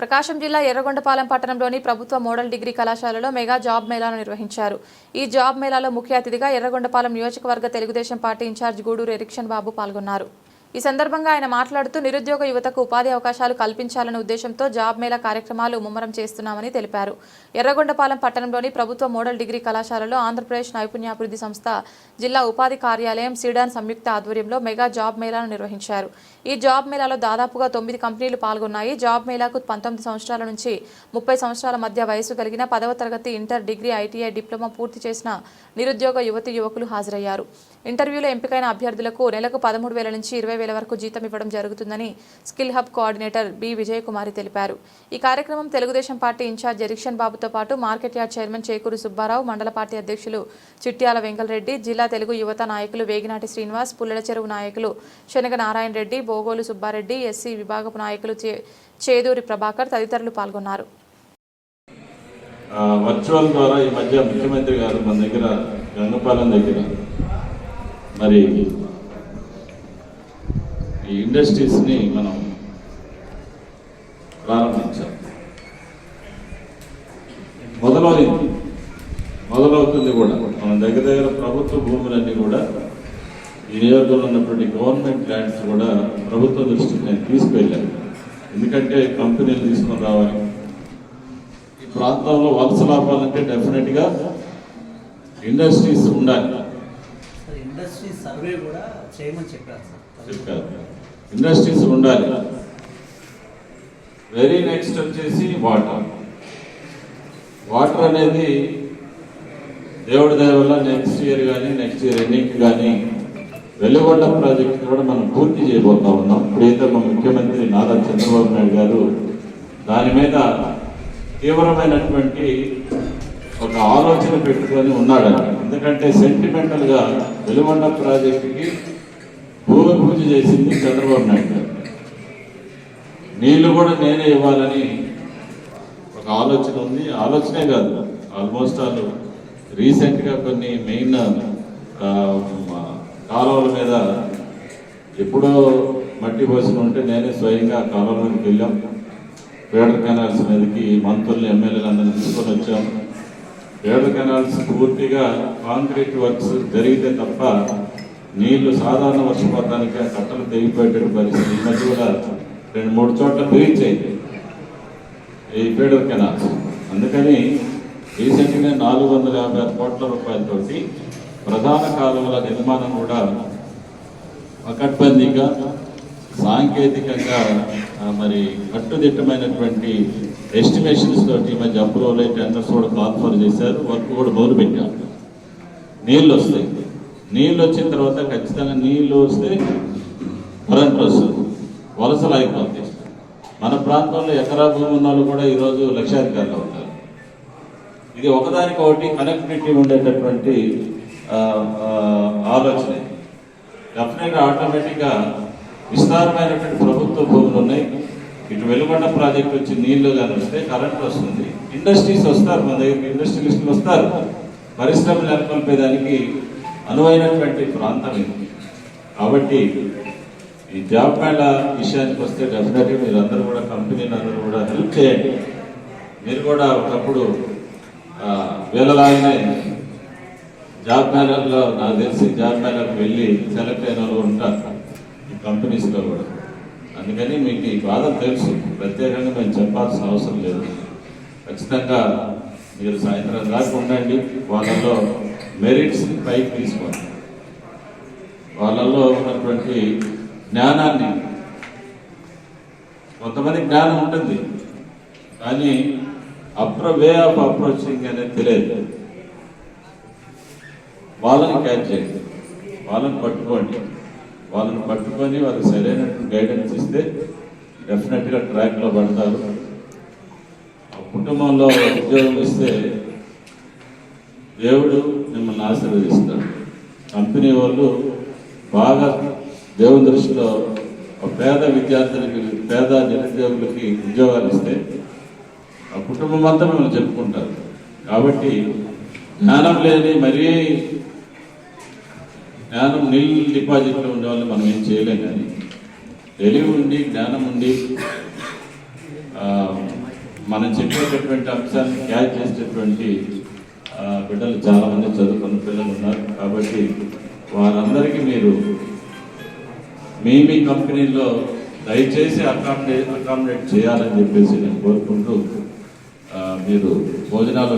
ప్రకాశం జిల్లా ఎర్రగొండపాలెం పట్టణంలోని ప్రభుత్వ మోడల్ డిగ్రీ కళాశాలలో మెగా జాబ్ మేళాను నిర్వహించారు. ఈ జాబ్ మేళాలో ముఖ్య అతిథిగా ఎర్రగొండపాలెం నియోజకవర్గ Telugu Desam party incharge Guduru erection Babu పాల్గొన్నారు. ఈ సందర్భంగా ఆయన మాట్లాడుతూ నిరుద్యోగ యువతకు ఉపాధి అవకాశాలు కల్పించాలనే ఉద్దేశంతో జాబ్ మేళా కార్యక్రమాలు ముమ్మరం చేస్తున్నామని తెలిపారు. ఎర్రగొండపాలెం పట్టణంలోని ప్రభుత్వ మోడల్ డిగ్రీ కళాశాలలో ఆంధ్రప్రదేశ్ నైపుణ్యాభివృద్ధి సంస్థ జిల్లా ఉపాధి కార్యాలయం సీడాన్ సంయుక్త ఆధ్వర్యంలో మెగా జాబ్ మేళాను నిర్వహించారు. ఈ జాబ్ మేళాలో దాదాపుగా తొమ్మిది కంపెనీలు పాల్గొన్నాయి. జాబ్ మేళాకు పంతొమ్మిది సంవత్సరాల నుంచి ముప్పై సంవత్సరాల మధ్య వయసు కలిగిన పదవ తరగతి ఇంటర్ డిగ్రీ ఐటీఐ డిప్లొమా పూర్తి చేసిన నిరుద్యోగ యువతి యువకులు హాజరయ్యారు. ఇంటర్వ్యూలో ఎంపికైన అభ్యర్థులకు నెలకు పదమూడు వేల నుంచి ఇరవై వేల వరకు జీతం ఇవ్వడం జరుగుతుందని skill hub coordinator B Vijayakumari తెలిపారు. ఈ కార్యక్రమం తెలుగుదేశం పార్టీ ఇన్ఛార్జ్ ఎరిక్షన్ బాబుతో పాటు market yard chairman Chekuru Subbarao మండల పార్టీ అధ్యక్షులు చిట్యాల వెంకలరెడ్డి జిల్లా తెలుగు యువత నాయకులు వేగినాటి శ్రీనివాస్ పుల్లల చెరువు నాయకులు శనగ నారాయణ రెడ్డి బోగోలు సుబ్బారెడ్డి ఎస్సీ విభాగపు నాయకులు చే- చేదూరి ప్రభాకర్ తదితరులు పాల్గొన్నారు. వర్చువల్ ద్వారా ఈ మధ్య ముఖ్యమంత్రి గారు మన దగ్గర గంగపాలెం దగ్గర మరి ఈ ఇండస్ట్రీస్ని మనం ప్రారంభించాం. మొదలవుతుంది మొదలవుతుంది కూడా. మన దగ్గర దగ్గర ప్రభుత్వ భూములన్నీ కూడా ఈ నియోజకవర్గంలో ఉన్నటువంటి గవర్నమెంట్ ల్యాండ్స్ కూడా ప్రభుత్వ దృష్టికి నేను తీసుకువెళ్ళాను. ఎందుకంటే కంపెనీలు తీసుకొని రావాలి. ఈ ప్రాంతంలో వలస లాభాలంటే డెఫినెట్గా ఇండస్ట్రీస్ ఉండాలి. ఇండస్ట్రీ సర్వే కూడా చేయమని చెప్పారు సార్. ఇండస్ట్రీస్ ఉండాలి. వెరీ నెక్స్ట్ వచ్చేసి వాటర్. వాటర్ అనేది దేవుడి దయ వల్ల నెక్స్ట్ ఇయర్ కానీ నెక్స్ట్ ఇయర్ ఎండింగ్ కానీ వెలుగొండ ప్రాజెక్ట్ కూడా మనం పూర్తి చేయబోతా ఉన్నాం. ఇప్పుడైతే మా ముఖ్యమంత్రి నారా చంద్రబాబు నాయుడు గారు దాని మీద తీవ్రమైనటువంటి ఒక ఆలోచన పెట్టుకొని ఉన్నాడని ఎందుకంటే సెంటిమెంటల్గా వెలుగొండ ప్రాజెక్టుకి భూమి పూజ చేసింది చంద్రబాబు నాయుడు గారు. నీళ్ళు కూడా నేనే ఇవ్వాలని ఒక ఆలోచన ఉంది. ఆలోచనే కాదు. ఆల్మోస్ట్ ఆల్ రీసెంట్గా కొన్ని మెయిన్ కాలువల మీద ఎప్పుడో మట్టి పోసిన ఉంటే నేనే స్వయంగా ఆ కాలువల మీదకి వెళ్ళాం. పేడర్ కెనాల్స్ మీదకి మంత్రులు ఎమ్మెల్యేలు అందరినీ తీసుకొని వచ్చాం. పేడర్ కెనాల్స్ పూర్తిగా కాంక్రీట్ వర్క్స్ జరిగితే తప్ప నీళ్ళు సాధారణ వర్షపాతానికి ఆ కట్టలు తెగిపోయేటట్టు పరిస్థితి. ఈ మధ్య కూడా రెండు మూడు చోట్ల బ్రీచ్ అయింది ఈ పేడర్ కెనాల్స్. అందుకని రీసెంట్గా నాలుగు వందల యాభై ఆరు కోట్ల రూపాయలతోటి ప్రధాన కాలువల నిర్మాణం కూడా పకడ్బందీగా సాంకేతికంగా మరి కట్టుదిట్టమైనటువంటి ఎస్టిమేషన్స్ తోటి మధ్య అప్రూవల్ అయ్యి టెండర్స్ కూడా కాన్ఫర్ చేశారు. వర్క్ కూడా మొదలు పెట్టారు. నీళ్ళు వస్తాయి. నీళ్ళు వచ్చిన తర్వాత ఖచ్చితంగా నీళ్ళు వస్తే కరెంట్ వస్తుంది. వలసలు అయిపోతాయి మన ప్రాంతంలో ఎకరా భూమి ఉన్న వాళ్ళు కూడా ఈరోజు లక్షాధికారులు ఉంటారు. ఇది ఒకదానికి ఒకటి కనెక్టివిటీ ఉండేటటువంటి ఆలోచన. డెఫినెట్గా ఆటోమేటిక్గా విస్తారమైనటువంటి ప్రభుత్వ భూములు ఉన్నాయి. ఇటు వెలుగొండ ప్రాజెక్ట్ వచ్చి నీళ్ళు కానీ వస్తే కరెంట్ వస్తుంది. ఇండస్ట్రీస్ వస్తారు మన దగ్గర ఇండస్ట్రియలిస్టులు వస్తారు. పరిశ్రమలు నెలకొల్పేదానికి అనువైనటువంటి ప్రాంతం ఇది. కాబట్టి ఈ జాబ్ మేళ విషయానికి వస్తే డెఫినెట్గా మీరందరూ కూడా కంపెనీలు అందరూ కూడా హెల్ప్ చేయండి. మీరు కూడా ఒకప్పుడు వేలలాగానే జాబ్ మేళల్లో నాకు తెలిసి జాబ్ మేళకు వెళ్ళి సెలెక్ట్ అయిన వాళ్ళు ఉంటారు. కంపెనీస్లో కూడా అందుకని మీకు ఈ బాధ తెలుసు. ప్రత్యేకంగా మేము చెప్పాల్సిన అవసరం లేదు. ఖచ్చితంగా మీరు సాయంత్రం దాకా ఉండండి. వాళ్ళలో మెరిట్స్ని పైకి తీసుకోండి. వాళ్ళల్లో ఉన్నటువంటి జ్ఞానాన్ని కొంతమంది జ్ఞానం ఉంటుంది కానీ అప్ర వే ఆఫ్ అప్రోచింగ్ అనేది తెలియదు. వాళ్ళని క్యాచ్ చేయండి. వాళ్ళని పట్టుకోండి. వాళ్ళని పట్టుకొని వాళ్ళకి సరైనటువంటి గైడెన్స్ ఇస్తే డెఫినెట్గా ట్రాక్లో పడతారు. ఆ కుటుంబంలో ఉద్యోగం ఇస్తే దేవుడు మిమ్మల్ని ఆశీర్వదిస్తాడు. కంపెనీ వాళ్ళు బాగా దేవుని దృష్టిలో ఒక పేద విద్యార్థులకి పేద నిరుద్యోగులకి ఉద్యోగాలు ఇస్తే ఆ కుటుంబం అంతా మిమ్మల్ని చెప్పుకుంటారు. కాబట్టి జ్ఞానం లేని మరీ జ్ఞానం నిల్ డిపాజిట్లో ఉండేవాళ్ళు మనం ఏం చేయలేం కానీ తెలివి ఉండి జ్ఞానం ఉండి మనం చెప్పేటటువంటి అంశాన్ని క్యాచ్ చేసేటటువంటి బిడ్డలు చాలామంది చదువుకున్న పిల్లలు ఉన్నారు. కాబట్టి వారందరికీ మీరు మీ మీ కంపెనీలో దయచేసి అకామిడే అకామిడేట్ చేయాలని చెప్పేసి నేను కోరుకుంటూ మీరు భోజనాలు